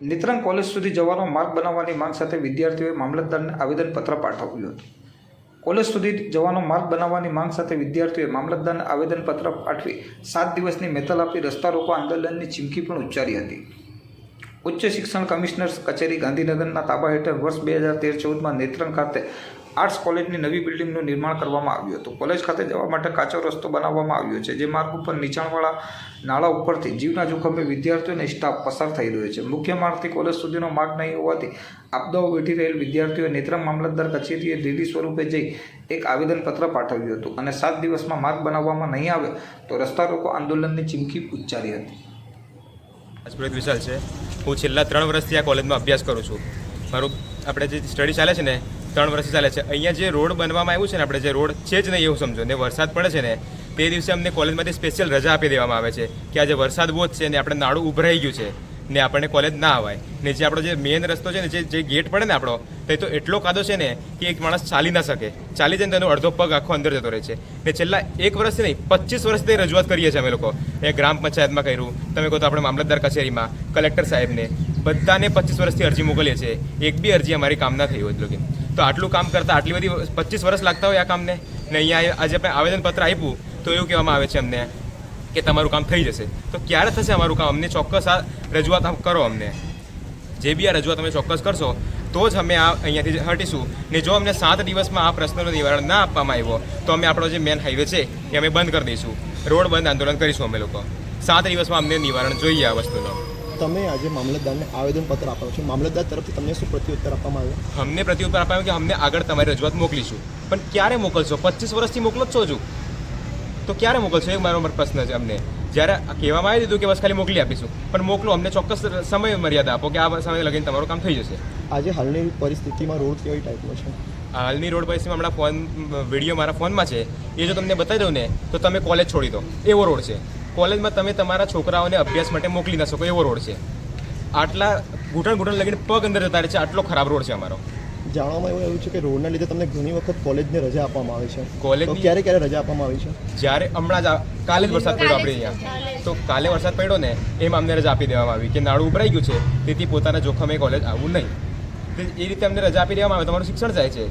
Netrang college સુધી જવાનો માર્ગ બનાવવાની માંગ સાથે વિદ્યાર્થીઓએ મામલતદારને આવેદનપત્ર પાઠવ્યું હતું. કોલેજ સુધી જવાનો માર્ગ બનાવવાની માંગ સાથે વિદ્યાર્થીઓએ મામલતદારને આવેદનપત્ર પાઠવી સાત દિવસની મેતલ આપી રસ્તા રોકો આંદોલનની ચીમકી પણ ઉચ્ચારી હતી. ઉચ્ચ શિક્ષણ કમિશનર કચેરી ગાંધીનગરના તાબા હેઠળ વર્ષ બે હજાર તેર ચૌદમાં નેત્રંગ ખાતે આર્ટ્સ કોલેજની નવી બિલ્ડિંગનું નિર્માણ કરવામાં આવ્યું હતું. કોલેજ ખાતે જવા માટે કાચો રસ્તો બનાવવામાં આવ્યો છે, જે માર્ગ ઉપર નીચાણવાળા નાળા ઉપરથી જીવના જોખમે વિદ્યાર્થીઓ અને સ્ટાફ પસાર થઈ રહ્યો છે. મુખ્ય માર્ગથી કોલેજ સુધીનો માર્ગ નહીં હોવાથી આપદાઓ વેઠી રહેલ વિદ્યાર્થીઓએ નેત્ર મામલતદાર કચેરીએ લીલી સ્વરૂપે જઈ એક આવેદનપત્ર પાઠવ્યું હતું અને સાત દિવસમાં માર્ગ બનાવવામાં નહીં આવે તો રસ્તા રોકો આંદોલનની ચીમકી ઉચ્ચારી હતી. રાજપુરોહિત વિશાલ છે. હું છેલ્લા ત્રણ વર્ષથી આ કોલેજમાં અભ્યાસ કરું છું. મારું, આપણે જે સ્ટડી ચાલે છે ને ત્રણ વર્ષથી ચાલે છે. અહીંયા જે રોડ બનવામાં આવ્યું છે ને આપણે જે રોડ છે જ નહીં એવું સમજો. ને વરસાદ પડે છે ને, તે દિવસે અમને કોલેજમાંથી સ્પેશિયલ રજા આપી દેવામાં આવે છે કે આજે વરસાદ બહુ જ છે ને આપણે નાળું ઉભરાઈ ગયું છે ને આપણને કોલેજ ના આવાય ને જે આપણો જે મેઇન રસ્તો છે ને, જે જે ગેટ પડે ને આપણો, તે તો એટલો કાદો છે ને કે એક માણસ ચાલી ના શકે. ચાલી જાય ને તેનો અડધો પગ આખો અંદર જતો રહે છે. ને છેલ્લા એક વર્ષથી નહીં, પચીસ વર્ષથી રજૂઆત કરીએ છીએ અમે લોકો. એ ગ્રામ પંચાયતમાં કર્યું, તમે કહો તો આપણે મામલતદાર કચેરીમાં, કલેક્ટર સાહેબને, બધાને પચીસ વર્ષથી અરજી મોકલીએ છીએ. એક બી અરજી અમારી કામ ના થઈ હોય એટલે તો આટલું કામ કરતાં આટલી બધી પચીસ વર્ષ લાગતા હોય આ કામને? ને અહીંયા આજે આપણે આવેદનપત્ર આપ્યું, તો એવું કહેવામાં આવે છે અમને કે તમારું કામ થઈ જશે. તો ક્યારે થશે અમારું કામ? અમને ચોક્કસ આ રજૂઆત કરો અમને. જે બી આ રજૂઆત તમે ચોક્કસ કરશો, તો જ અમે આ અહીંયાથી હટીશું. ને જો અમને સાત દિવસમાં આ પ્રશ્નનું નિવારણ ના આપવામાં આવ્યો, તો અમે આપણો જે મેન હાઈવે છે, એ અમે બંધ કરી દઈશું. રોડ બંધ આંદોલન કરીશું અમે લોકો. સાત દિવસમાં અમને નિવારણ જોઈએ આ વસ્તુનો. તમે આજે મામલતદારને આવેદનપત્ર આપ્યો છે. મામલતદાર તરફથી તમને શું પ્રત્યુત્તર આપવામાં આવ્યો? અમને પ્રત્યુત્તર આપ્યો કે અમને આગળ તમારી રજૂઆત મોકલીશું. પણ ક્યારે મોકલશો? પચીસ વર્ષથી મોકલો જ છો હજુ. તો ક્યારે મોકલશો? એ મારો પ્રશ્ન છે અમને. જ્યારે કહેવામાં આવી દીધું કે બસ ખાલી મોકલી આપીશું. પણ મોકલો અમને ચોક્કસ સમય મર્યાદા આપો કે આ સમય લગીને તમારું કામ થઈ જશે. આજે હાલની પરિસ્થિતિમાં રોડ કેવી ટાઈપનો છે? હાલની રોડ પરિસ્થિતિમાં હમણાં ફોન વીડિયો મારા ફોનમાં છે. એ જો તમને બતાવી દઉં ને તો તમે કોલેજ છોડી દો. એવો રોડ છે. કોલેજમાં તમે તમારા છોકરાઓને અભ્યાસ માટે મોકલી ના શકો એવો રોડ છે. આટલા ઘૂંટણ ઘૂંટણ લગીને પગ અંદર જતા રહે છે આટલો ખરાબ રોડ છે અમારો. જાણવામાં એવું આવ્યું છે કે રોડના લીધે તમને ઘણી વખત કોલેજને રજા આપવામાં આવે છે. કોલેજ ક્યારે ક્યારે રજા આપવામાં આવી છે? જ્યારે હમણાં જ કાલે જ વરસાદ પડ્યો આપણે અહીંયા. તો કાલે વરસાદ પડ્યો ને એમ અમને રજા આપી દેવામાં આવી કે નાળું ઉભરાઈ ગયું છે તેથી પોતાના જોખમે કોલેજ આવવું નહીં. તો એ રીતે અમને રજા આપી દેવામાં આવે તમારું શિક્ષણ જાય છે.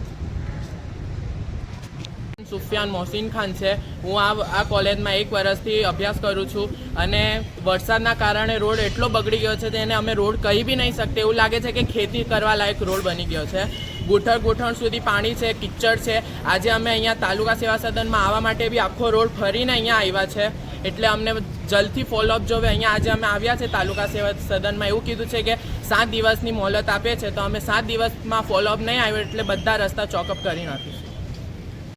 સુફિયાન મોહસિન ખાન છે. હું આ આ કોલેજમાં એક વર્ષથી અભ્યાસ કરું છું અને વરસાદના કારણે રોડ એટલો બગડી ગયો છે તેને અમે રોડ કહી બી નહીં શકતે. એવું લાગે છે કે ખેતી કરવા લાયક રોડ બની ગયો છે. ગૂંઠણ ગૂંઠણ સુધી પાણી છે, કિચડ છે. આજે અમે અહીંયા તાલુકા સેવા સદનમાં આવવા માટે બી આખો રોડ ફરીને અહીંયા આવ્યા છે. એટલે અમને જલ્દી ફોલોઅપ જોવે. અહીંયા આજે અમે આવ્યા છે તાલુકા સેવા સદનમાં. એવું કીધું છે કે સાત દિવસની મોહલત આપે છે. તો અમે સાત દિવસમાં ફોલોઅપ નહીં આવ્યો એટલે બધા રસ્તા ચોકઅપ કરી નાખીશું.